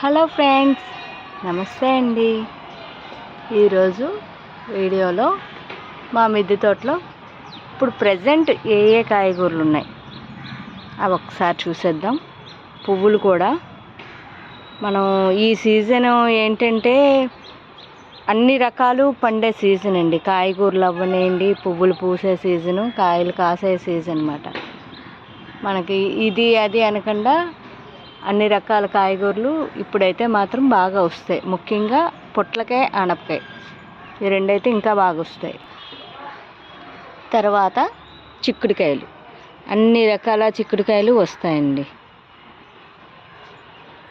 Hello friends నమస్తే అండి. ఈరోజు వీడియోలో మా మిద్దె తోటలో ఇప్పుడు ప్రజెంట్ ఏ ఏ కాయగూరలు ఉన్నాయి? అవి ఒకసారి చూసేద్దాం. పువ్వులు కూడా. మనం ఈ సీజన్ ఏంటంటే అన్ని రకాలు పండే సీజన్ అండి. కాయగూరలు అవ్వనివ్వండి పువ్వులు పూసే సీజను కాయలు కాసే సీజన్ అనమాట మనకి ఇది అది అనకుండా అన్ని రకాల కాయగూరలు ఇప్పుడైతే మాత్రం బాగా వస్తాయి. ముఖ్యంగా పొట్లకాయ ఆనపకాయ. ఈ రెండైతే ఇంకా బాగా వస్తాయి. తర్వాత చిక్కుడుకాయలు. అన్ని రకాల చిక్కుడుకాయలు వస్తాయండి.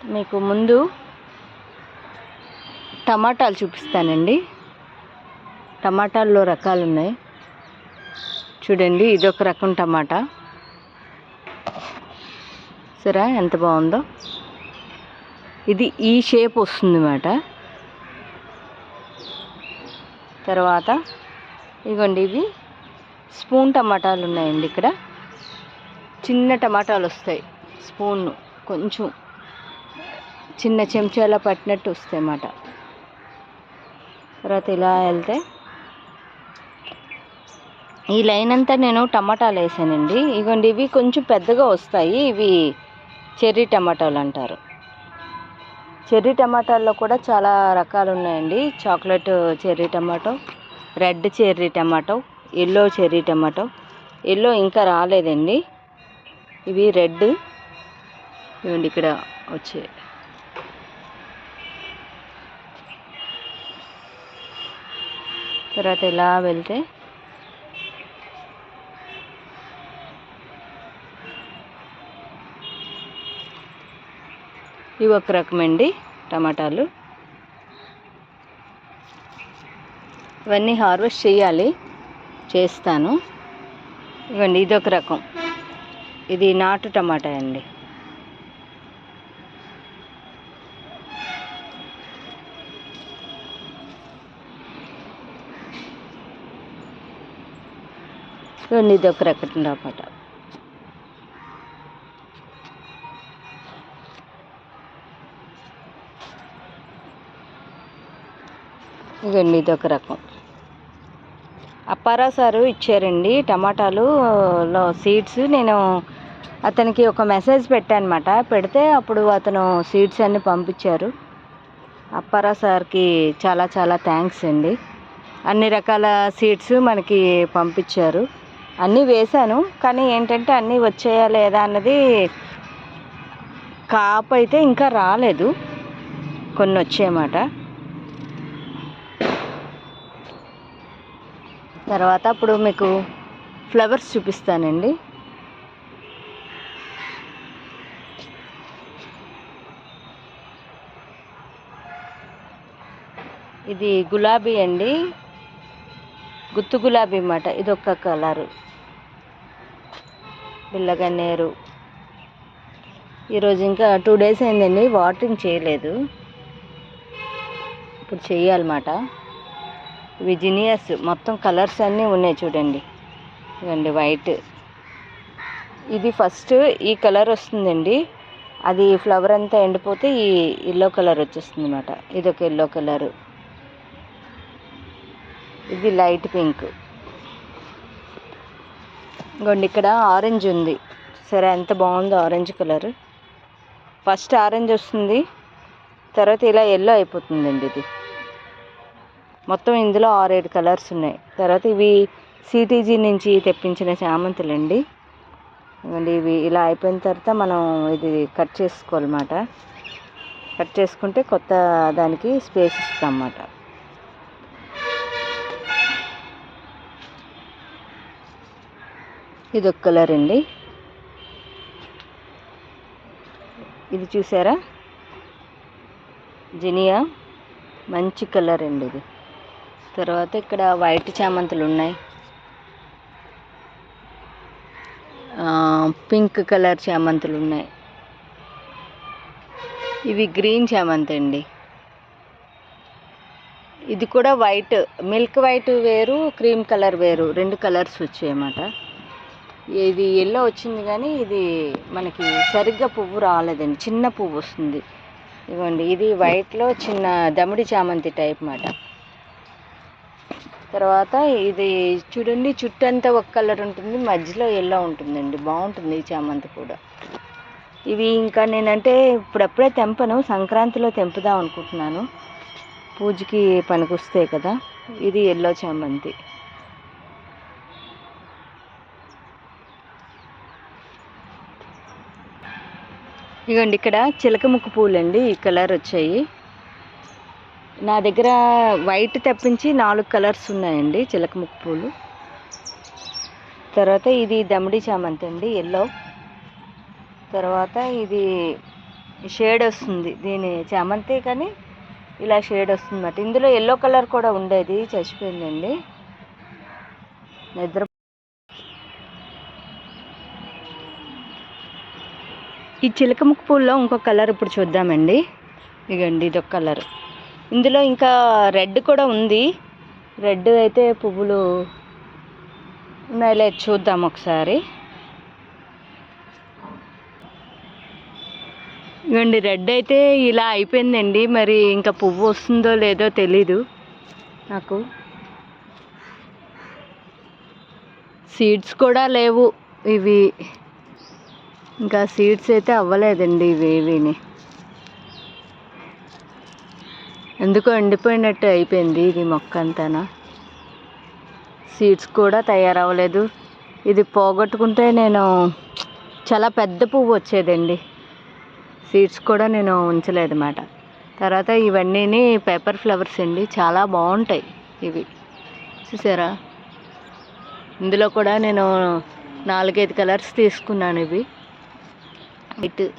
మీకు ముందు టమాటాలు చూపిస్తానండి. టమాటాల్లో రకాలు ఉన్నాయి చూడండి ఇదొక రకం టమాటా. చూసారా? ఎంత బాగుందో? ఇది ఈ షేప్ వస్తుంది అన్నమాట తర్వాత ఇగోండి ఇవి. స్పూన్ టమాటాలు ఉన్నాయండి ఇక్కడ. చిన్న టమాటాలు వస్తాయి స్పూన్ కొంచెం చిన్న చెంచాలా పట్టినట్టు వస్తాయి అన్నమాట. తర్వాత ఇలా వెళ్తే ఈ లైన్ అంతా నేను టమాటాలు వేసానండి. ఇగోండి ఇవి కొంచెం పెద్దగా వస్తాయి. ఇవి చెర్రీ టమాటాలు అంటారు. చెర్రీ టమాటాల్లో కూడా చాలా రకాలు ఉన్నాయండి chocolate cherry tomato red cherry tomato yellow cherry tomato. Yellow ఇంకా రాలేదండి. ఇవి రెడ్. ఇవ్వండి ఇక్కడ వచ్చే. తర్వాత ఇలా వెళ్తే ఇవి ఒక రకమండి టమాటాలు. ఇవన్నీ హార్వెస్ట్ చేయాలి. చేస్తాను. ఇవ్వండి ఇది ఒక రకం. ఇది నాటు టమాటా అండి. ఇవ్వండి ఇది ఒక రకం టమాటా. ఇదండి ఇదొక ఒక రకం. అప్పారా సారు ఇచ్చారండి టమాటాలు లో సీడ్స్. నేను అతనికి ఒక మెసేజ్ పెట్టానమాట. పెడితే అప్పుడు అతను సీడ్స్ అన్ని పంపించారు. అప్పారా సార్కి చాలా చాలా థ్యాంక్స్ అండి. అన్ని రకాల సీడ్స్ మనకి పంపించారు. అన్నీ వేశాను. కానీ ఏంటంటే అన్నీ వచ్చాయా లేదా అన్నది కాపు అయితే ఇంకా రాలేదు. కొన్ని వచ్చాయన్నమాట తర్వాత అప్పుడు మీకు ఫ్లవర్స్ చూపిస్తానండి. ఇది గులాబీ అండి. గుత్తు గులాబీ అన్నమాట. ఇది ఒక కలరు. బిల్లగన్నేరు ఈరోజు ఇంకా టూ డేస్ అయిందండి. వాటరింగ్ చేయలేదు. ఇప్పుడు చేయాలన్నమాట ఇవి జినియస్. మొత్తం కలర్స్ అన్నీ ఉన్నాయి చూడండి. ఇదండి వైట్. ఇది ఫస్ట్ ఈ కలర్ వస్తుందండి. అది ఫ్లవర్ అంతా ఎండిపోతే ఈ ఎల్లో కలర్ వచ్చేస్తుంది అనమాట ఇది ఒక ఎల్లో కలర్. ఇది లైట్ పింక్. ఇంకోండి ఇక్కడ ఆరెంజ్ ఉంది. సరే ఎంత బాగుందో ఆరెంజ్ కలర్. ఫస్ట్ ఆరెంజ్ వస్తుంది. తర్వాత ఇలా ఎల్లో అయిపోతుందండి ఇది. మొత్తం ఇందులో ఆరేడు కలర్స్ ఉన్నాయి. తర్వాత ఇవి సిటీజీ నుంచి తెప్పించిన చామంతులండి. ఇవ్వండి ఇవి ఇలా అయిపోయిన తర్వాత మనం ఇది కట్ చేసుకోవాలన్నమాట. కట్ చేసుకుంటే కొత్త దానికి స్పేస్ ఇస్తాం అన్నమాట ఇది ఒక కలర్ అండి. ఇది చూసారా? జినియా. మంచి కలర్ అండి ఇది. తర్వాత ఇక్కడ వైట్ చామంతులు ఉన్నాయి. పింక్ కలర్ చామంతులు ఉన్నాయి. ఇవి గ్రీన్ చామంతి అండి ఇది కూడా వైట్ మిల్క్ వైట్ వేరు క్రీమ్ కలర్ వేరు. రెండు కలర్స్ వచ్చాయన్నమాట. ఇది ఎల్లో వచ్చింది కానీ ఇది మనకి సరిగ్గా పువ్వు రాలేదండి. చిన్న పువ్వు వస్తుంది. ఇవ్వండి ఇది వైట్లో చిన్న దమిడి చామంతి టైప్ మాట తర్వాత ఇది చూడండి చుట్టంతా ఒక కలర్ ఉంటుంది మధ్యలో ఎల్లో ఉంటుందండి. బాగుంటుంది ఈ చామంతి కూడా. ఇవి ఇంకా నేనంటే ఇప్పుడప్పుడే తెంపను సంక్రాంతిలో తెంపుదాం అనుకుంటున్నాను. పూజకి పనికొస్తాయి కదా ఇది ఎల్లో చామంతి. ఇగోండి ఇక్కడ చిలక ముక్కు పూలండి ఈ కలర్ వచ్చాయి. నా దగ్గర వైట్ తప్పించి నాలుగు కలర్స్ ఉన్నాయండి చిలకముక్కు పూలు. తర్వాత ఇది దమిడి చామంతి అండి ఎల్లో తర్వాత ఇది షేడ్ వస్తుంది దీని చామంతి కానీ ఇలా షేడ్ వస్తుందన్నమాట. ఇందులో ఎల్లో కలర్ కూడా ఉండేది చచ్చిపోయిందండి. నిద్ర ఈ చిలకముక్కు పూల్లో ఇంకో కలర్ ఇప్పుడు చూద్దామండి. ఇగండి ఇదొక కలర్. ఇందులో ఇంకా రెడ్ కూడా ఉంది. రెడ్ అయితే పువ్వులు ఉన్నాయిలే చూద్దాం ఒకసారి. ఇవ్వండి రెడ్ అయితే ఇలా అయిపోయిందండి. మరి ఇంకా పువ్వు వస్తుందో లేదో తెలీదు నాకు. సీడ్స్ కూడా లేవు ఇవి. ఇంకా సీడ్స్ అయితే అవ్వలేదండి ఇవి ఎందుకో ఎండిపోయినట్టు అయిపోయింది ఇది మొక్క అంతానా సీడ్స్ కూడా తయారవ్వలేదు. ఇది పోగొట్టుకుంటే నేను చాలా పెద్ద పువ్వు వచ్చేదండి. సీడ్స్ కూడా నేను ఉంచలేదు అన్నమాట తర్వాత ఇవన్నీ పేపర్ ఫ్లవర్స్ అండి చాలా బాగుంటాయి ఇవి. చూసారా? ఇందులో కూడా నేను నాలుగైదు కలర్స్ తీసుకున్నాను ఇవి. ఇటు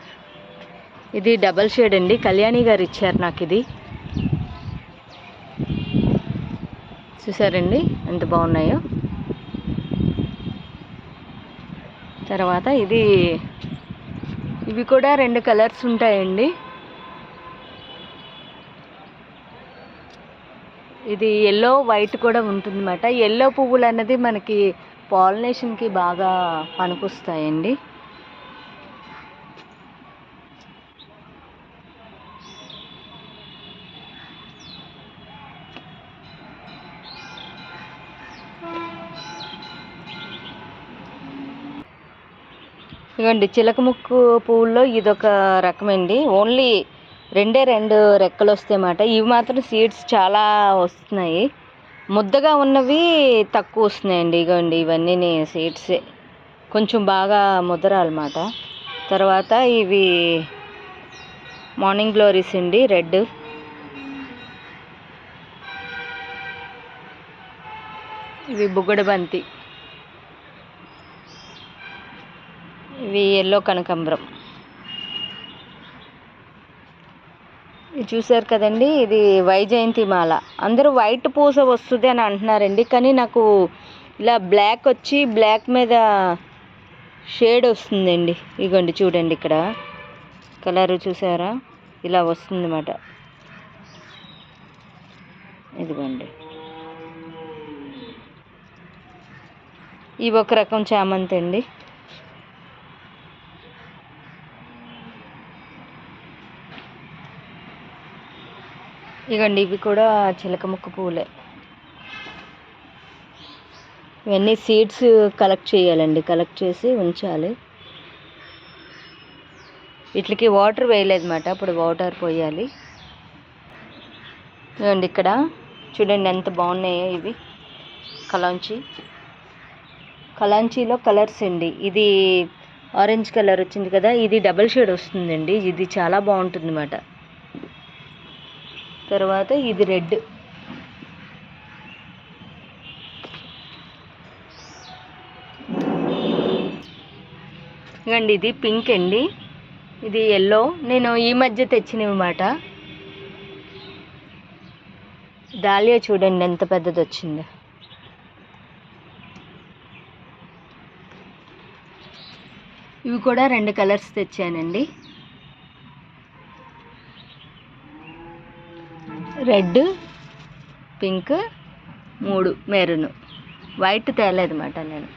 ఇది డబల్ షేడ్ అండి. కళ్యాణి గారు ఇచ్చారు నాకు ఇది. చూసారండి? ఎంత బాగున్నాయో. తర్వాత ఇది ఇవి కూడా రెండు కలర్స్ ఉంటాయండి. ఇది ఎల్లో వైట్ కూడా ఉంటుందన్నమాట. ఎల్లో పువ్వులు అన్నది మనకి పాలినేషన్కి బాగా పనికొస్తాయండి. ఇదిగోండి చిలక ముక్కు పువ్వుల్లో ఇదొక రకమండి. ఓన్లీ రెండే రెండు రెక్కలు వస్తాయన్నమాట ఇవి మాత్రం సీడ్స్ చాలా వస్తున్నాయి. ముద్దగా ఉన్నవి తక్కువ వస్తున్నాయండి ఇగోండి ఇవన్నీ సీడ్సే కొంచెం బాగా ముద్దరాలన్నమాట. తర్వాత ఇవి మార్నింగ్ గ్లోరీస్ అండి రెడ్ ఇవి బుగ్గడ బంతి. ఇవి ఎల్లో కనకాంబరం. ఇది చూసారు కదండి ఇది వైజయంతి మాల. అందరూ వైట్ పూస వస్తుంది అని అంటున్నారండి కానీ నాకు ఇలా బ్లాక్ వచ్చి బ్లాక్ మీద షేడ్ వస్తుందండి. ఇగోండి చూడండి ఇక్కడ. కలర్ చూసారా? ఇలా వస్తుందన్నమాట. ఇదిగోండి. ఇవి ఒక రకం చామంతి అండి. ఇగండి ఇవి కూడా చిలక ముక్క పూలే ఇవన్నీ సీడ్స్ కలెక్ట్ చేయాలండి. కలెక్ట్ చేసి ఉంచాలి. వీటికి వాటర్ వేయలేదన్నమాట. అప్పుడు వాటర్ పోయాలి. ఇవ్వండి ఇక్కడ. చూడండి ఎంత బాగున్నాయో ఇవి. కలాంచి కలాంచీలో కలర్స్ అండి. ఇది ఆరెంజ్ కలర్ వచ్చింది కదా ఇది డబల్ షేడ్ వస్తుందండి. ఇది చాలా బాగుంటుంది అన్నమాట తర్వాత ఇది రెడ్. ఇవ్వండి ఇది పింక్ అండి. ఇది ఎల్లో నేను ఈ మధ్య తెచ్చినమాట దాలియా చూడండి ఎంత పెద్దది వచ్చిందో. ఇవి కూడా రెండు కలర్స్ తెచ్చానండి. రెడ్ పింక్ మూడు మెరూన్. వైట్ తేలేదన్నమాట నేను.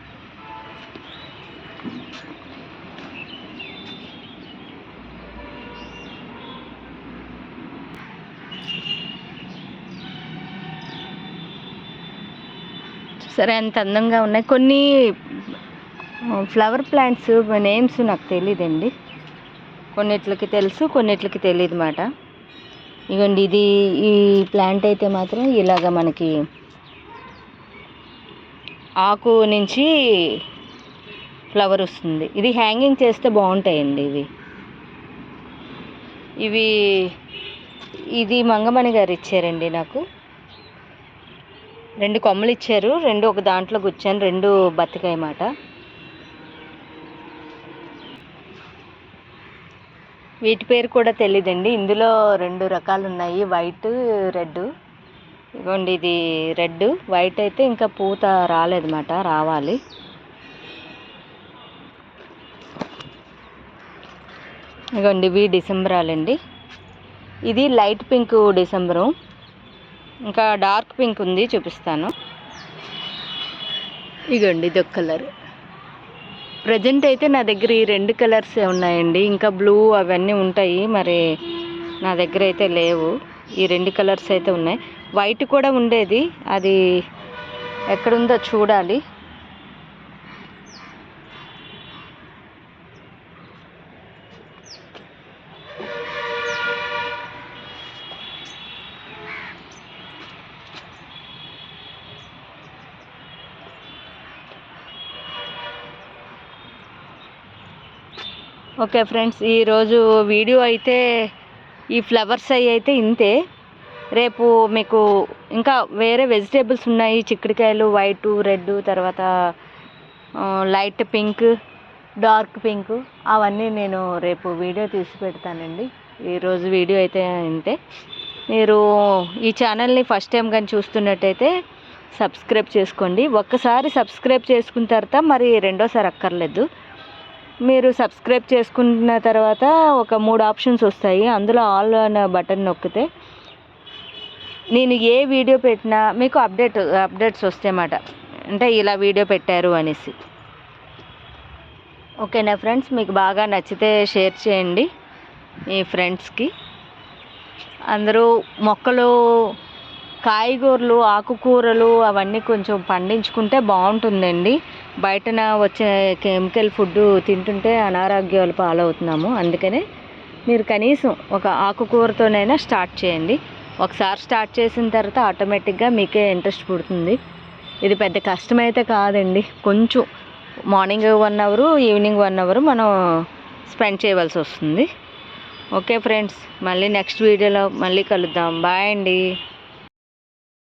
సరే ఎంత అందంగా ఉన్నాయి. కొన్ని ఫ్లవర్ ప్లాంట్స్ నేమ్స్ నాకు తెలియదండి కొన్నిట్లకి తెలుసు కొన్నిట్లకి తెలియదు మాట. ఇగోండి ఇది ఈ ప్లాంట్ అయితే మాత్రం ఇలాగ మనకి ఆకు నుంచి ఫ్లవర్ వస్తుంది. ఇది హ్యాంగింగ్ చేస్తే బాగుంటాయండి ఇవి. ఇవి ఇది మంగమణి గారు ఇచ్చారండి నాకు. రెండు కొమ్మలు ఇచ్చారు రెండు ఒక దాంట్లో గుచ్చాను రెండు బతికాయి మాట వీటి పేరు కూడా తెలియదండి ఇందులో రెండు రకాలు ఉన్నాయి వైట్ రెడ్. ఇదిగోండి ఇది రెడ్. వైట్ అయితే ఇంకా పూత రాలేదన్నమాట రావాలి. ఇదిగోండి ఇవి డిసెంబరాలండి. ఇది లైట్ పింక్ డిసెంబరు. ఇంకా డార్క్ పింక్ ఉంది చూపిస్తాను. ఇగోండి ఇది ఒక కలర్. ప్రజెంట్ అయితే నా దగ్గర ఈ రెండు కలర్సే ఉన్నాయండి. ఇంకా బ్లూ అవన్నీ ఉంటాయి. మరి నా దగ్గర అయితే లేవు. ఈ రెండు కలర్స్ అయితే ఉన్నాయి. వైట్ కూడా ఉండేది. అది ఎక్కడుందో చూడాలి. ఓకే ఫ్రెండ్స్ ఈరోజు వీడియో అయితే ఈ ఫ్లవర్స్ అవి అయితే ఇంతే. రేపు మీకు ఇంకా వేరే వెజిటేబుల్స్ ఉన్నాయి చిక్కుడుకాయలు వైట్ రెడ్ తర్వాత లైట్ పింక్ డార్క్ పింక్ అవన్నీ నేను రేపు వీడియో తీసి పెడతానండి. ఈరోజు వీడియో అయితే ఇంతే. మీరు ఈ ఛానల్ని ఫస్ట్ టైం కానీ చూస్తున్నట్టయితే సబ్స్క్రైబ్ చేసుకోండి. ఒక్కసారి సబ్స్క్రైబ్ చేసుకున్న తర్వాత మరి రెండోసారి అక్కర్లేదు. మీరు సబ్స్క్రైబ్ చేసుకున్న తర్వాత ఒక మూడు ఆప్షన్స్ వస్తాయి. అందులో ఆల్ అనే బటన్ నొక్కితే నేను ఏ వీడియో పెట్టినా మీకు అప్డేట్ అప్డేట్స్ వస్తాయన్నమాట. అంటే ఇలా వీడియో పెట్టారు అనేసి. ఓకేనా ఫ్రెండ్స్? మీకు బాగా నచ్చితే షేర్ చేయండి మీ ఫ్రెండ్స్కి. అందరూ మొక్కలు కాయగూరలు ఆకుకూరలు అవన్నీ కొంచెం పండించుకుంటే బాగుంటుందండి. బయటన వచ్చే కెమికల్ ఫుడ్ తింటుంటే అనారోగ్యాలు పాలవుతున్నాము. అందుకనే మీరు కనీసం ఒక ఆకుకూరతోనైనా స్టార్ట్ చేయండి. ఒకసారి స్టార్ట్ చేసిన తర్వాత ఆటోమేటిక్గా మీకే ఇంట్రెస్ట్ పుడుతుంది. ఇది పెద్ద కష్టమైతే కాదండి. కొంచెం morning one hour evening one hour మనం స్పెండ్ చేయవలసి వస్తుంది. ఓకే ఫ్రెండ్స్ మళ్ళీ నెక్స్ట్ వీడియోలో మళ్ళీ కలుద్దాం. బాయ్ అండి.